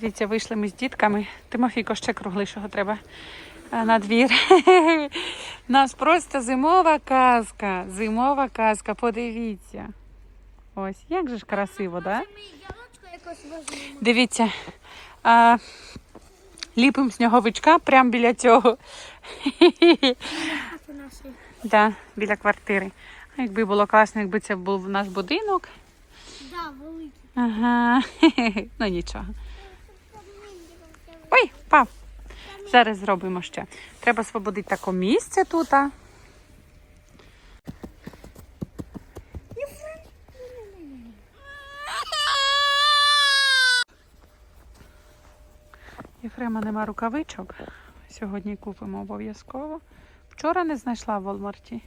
Дивіться, вийшли ми з дітками. Тимофійко ще круглішого треба е, на двір. Нас просто зимова казка. Зимова казка, подивіться. Ось, як же ж красиво, так? Дивіться, а, ліпимо сніговичка прямо біля цього. Да, біля квартири. А якби було класно, якби це був наш будинок. Да, великий. Ага, ну нічого. Ой, пав. Зараз зробимо ще. Треба освободити таке місце тут. Єфрема нема рукавичок. Сьогодні купимо обов'язково. Вчора не знайшла в Волмарті.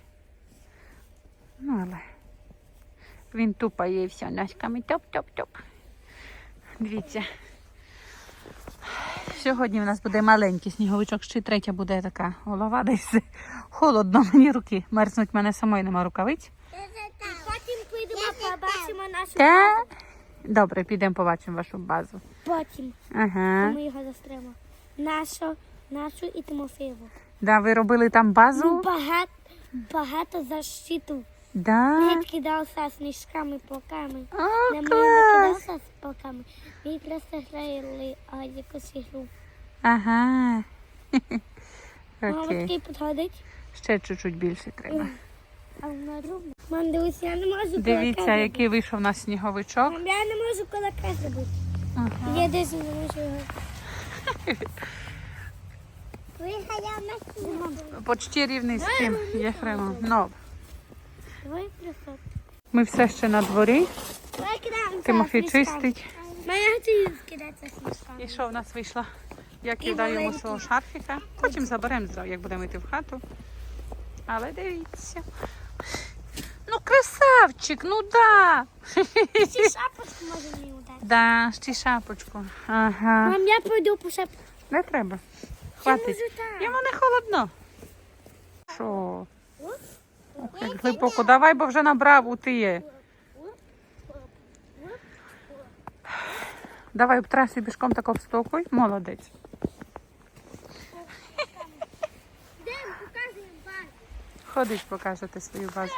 Ну, але він тупає і все ножками. Топ-топ-топ. Дивіться. Сьогодні у нас буде маленький сніговичок, ще третя буде така голова десь. Холодно мені руки. Мерзнуть в мене самої нема рукавиць. Потім підемо, побачимо нашу Та... Добре, підемо побачимо вашу базу. Потім Ага. ми його застремо. Нашу, нашу і Тимофєву. Да, ви робили там Ну, багато, багато защиту. Да. Ми кидався сніжками, полками. О, не клас. кидався з полками. Ми просто грали а, якусь ігру. Ага. Мама Окей. такий підходить. Ще чуть-чуть більше треба. А вона робить. Мам, дивись, я не можу Дивіться, кулака який вийшов у нас сніговичок. Мам, я не можу кулака зробити. Ага. Я десь не можу його. Вигая на Почти рівний з цим Єфремом. Ну, Ми все ще на дворі. Тимофій чистить. І що в нас вийшло? Я кидаю йому свого шарфіка. Потім заберемо, як будемо йти в хату. Але дивіться. Ну, красавчик, ну да. Ще шапочку може мені удати. Да, ще шапочку. Ага. Мам, я пойду по шапку. Не треба. Хватить. Йому не холодно. Що? Ох, як глибоко. Давай, бо вже набрав у тіє. Давай обтрасуй бішком так обстокуй. Молодець. Ходить, покажете свою базу.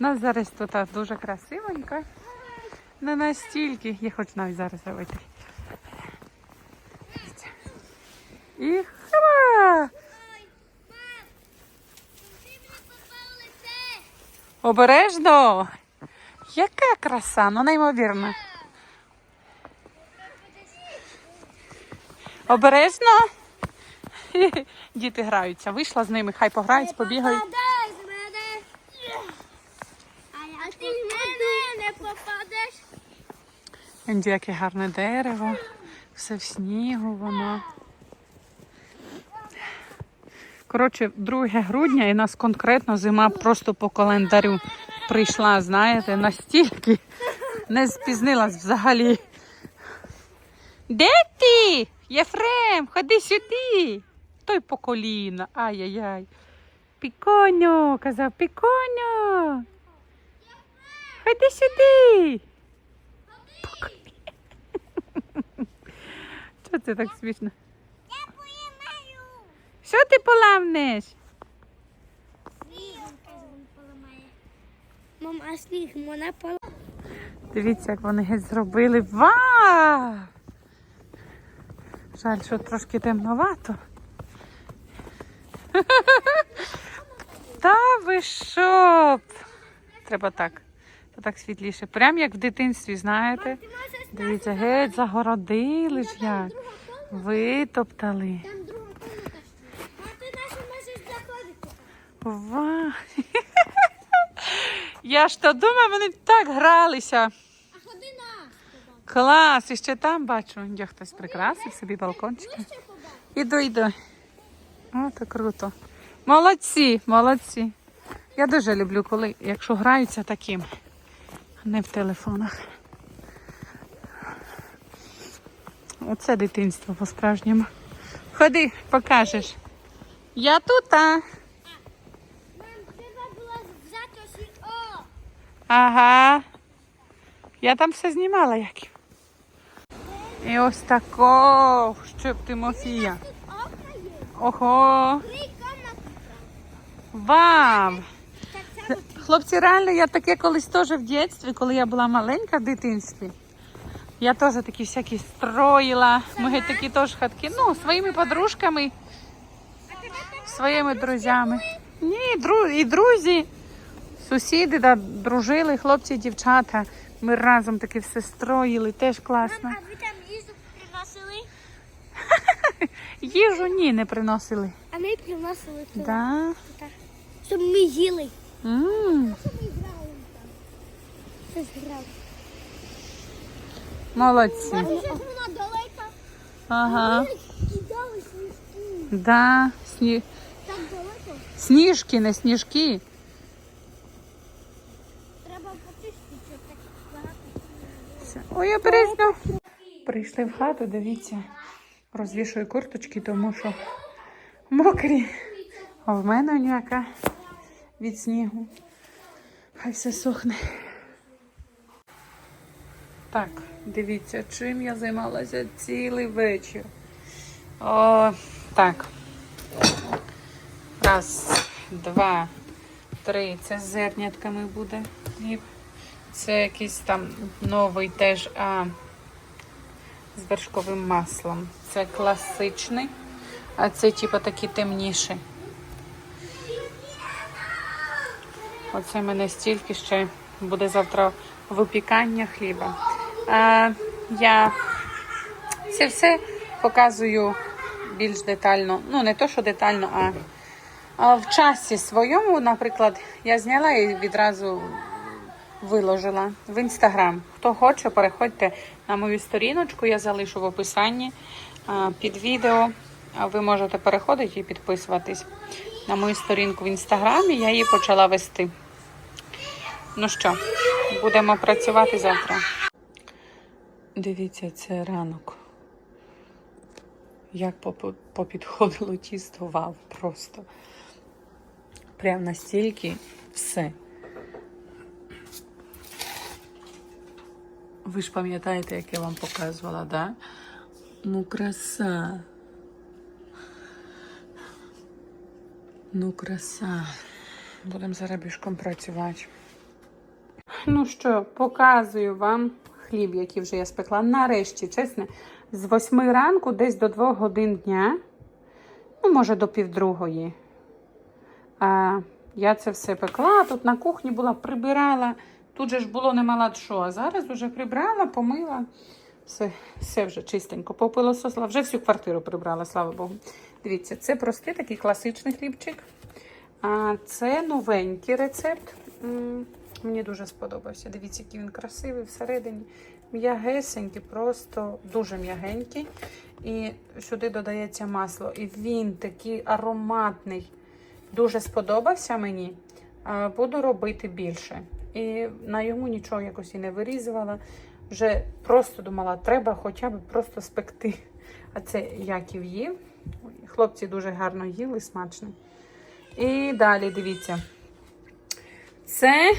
У нас зараз тут дуже красивенько. Не настільки. Я хочу навіть зараз зробити. Дивіться. І хава! Ти мені попав лице. Обережно! Яка краса, ну неймовірно. Обережно. Діти граються. Вийшла з ними, хай пограють, побігають. А ти в мене не попадеш. Інді, яке гарне дерево. Все в снігу воно. Коротше, 2 грудня і нас конкретно зима просто по календарю прийшла, знаєте, настільки не спізнилась взагалі. Де ти? Єфрем, ходи сюди. Той по коліна. Ай-яй-яй. Піконю, казав, піконю. Ходи сюди. Чого це так смішно? Що ти поламнеш? Сніг, поламає. Мам, а сніг вона поламає. Дивіться, як вони геть зробили. Вау! Жаль, що трошки темновато. Та ви що? Треба так. Так світліше. Прям як в дитинстві, знаєте. Дивіться, геть загородили ж як. Витоптали. Вау! Я ж то думаю, вони так гралися. Клас, і ще там бачу, де хтось прикрасив собі побачиш. Іду, іду. О, то круто. Молодці, молодці. Я дуже люблю, коли, якщо граються таким, а не в телефонах. Оце дитинство по-справжньому. Ходи, покажеш. Я тут, а. Мам, треба було взяти ось. О! Ага. Я там все знімала як. І ось тако, щоб Тимофія. Ого! Вау! Хлопці, реально, я таке колись теж в дитинстві, коли я була маленька в дитинстві. Я теж такі всякі строїла. Ми геть такі теж хатки. Ну, своїми подружками, своїми друзями. Ні, дру... і друзі, сусіди, да, дружили, хлопці, дівчата. Ми разом таке все строїли, теж класно. Мам, а ви там їжу приносили? Їжу ні, не приносили. А ми приносили тут. Да. Щоб ми їли. грали. Молодці. Ага. Да. Сні... Так далеко. Сніжки, не сніжки. Треба почистити, щоб так багато. Ой, обережно. Прийшли в хату, дивіться. Розвішую курточки, тому що мокрі. А в мене ніяка від снігу. Хай все сохне. Так, дивіться, чим я займалася цілий вечір. О, так. Раз, два, три. Це з зернятками буде. Це якийсь там новий теж а, з вершковим маслом. Це класичний, а це типу такі темніші. Оце в мене стільки ще буде завтра випікання хліба. А, я це все показую більш детально. Ну, не то, що детально, а в часі своєму, наприклад, я зняла і відразу виложила в інстаграм. Хто хоче, переходьте на мою сторіночку, я залишу в описанні під відео. Ви можете переходити і підписуватись на мою сторінку в інстаграмі. Я її почала вести. Ну що, будемо працювати завтра. Дивіться, це ранок. Як попідходило тісто, вау, просто. Прям настільки все. Ви ж пам'ятаєте, як я вам показувала, да? Ну, краса. Ну, краса. Будемо зараз бішком працювати. Ну що, показую вам хліб, який вже я спекла. Нарешті, чесно, з 8 ранку десь до 2 годин дня, ну, може, до півдругої. А, я це все пекла, тут на кухні була, прибирала. Тут же ж було немало що, а зараз вже прибрала, помила. Все, все вже чистенько. Попилососила, вже всю квартиру прибрала, слава Богу. Дивіться, це простий такий класичний хлібчик. А це новенький рецепт. Мені дуже сподобався. Дивіться, який він красивий всередині. М'ягесенький, просто дуже м'ягенький. І сюди додається масло. І він такий ароматний. Дуже сподобався мені. Буду робити більше. І на йому нічого якось і не вирізувала. Вже просто думала, треба хоча б просто спекти. А це Яків їв. Хлопці дуже гарно їли, смачно. І далі дивіться. Це.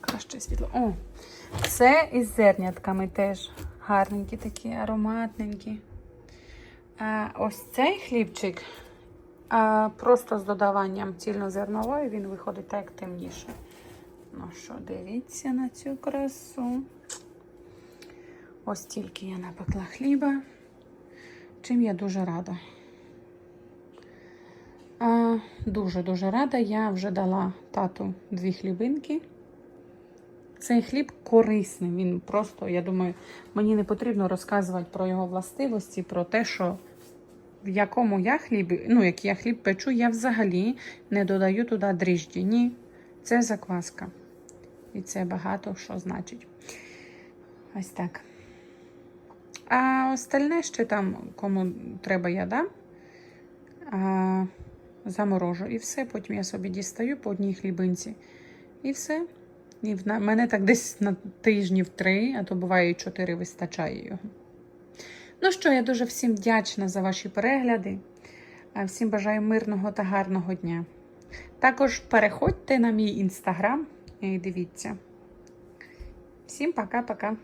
Краще світло. О, це із зернятками теж гарненькі такі, ароматненькі. А ось цей хлібчик а, просто з додаванням цільнозернової він виходить так темніше. Ну що, дивіться на цю красу. Ось тільки я напекла хліба, чим я дуже рада. Дуже-дуже рада. Я вже дала тату дві хлібинки. Цей хліб корисний. Він просто, я думаю, мені не потрібно розказувати про його властивості, про те, що в якому я хліб, ну, як я хліб печу, я взагалі не додаю туди дріжджі. Ні, це закваска. І це багато що значить. Ось так. А остальне ще там, кому треба, я дам. А, заморожу. І все. Потім я собі дістаю по одній хлібинці. І все. І в мене так десь на тижнів три, а то буває і чотири вистачає його. Ну що, я дуже всім вдячна за ваші перегляди. Всім бажаю мирного та гарного дня. Також переходьте на мій інстаграм дивіться. Всім пока-пока.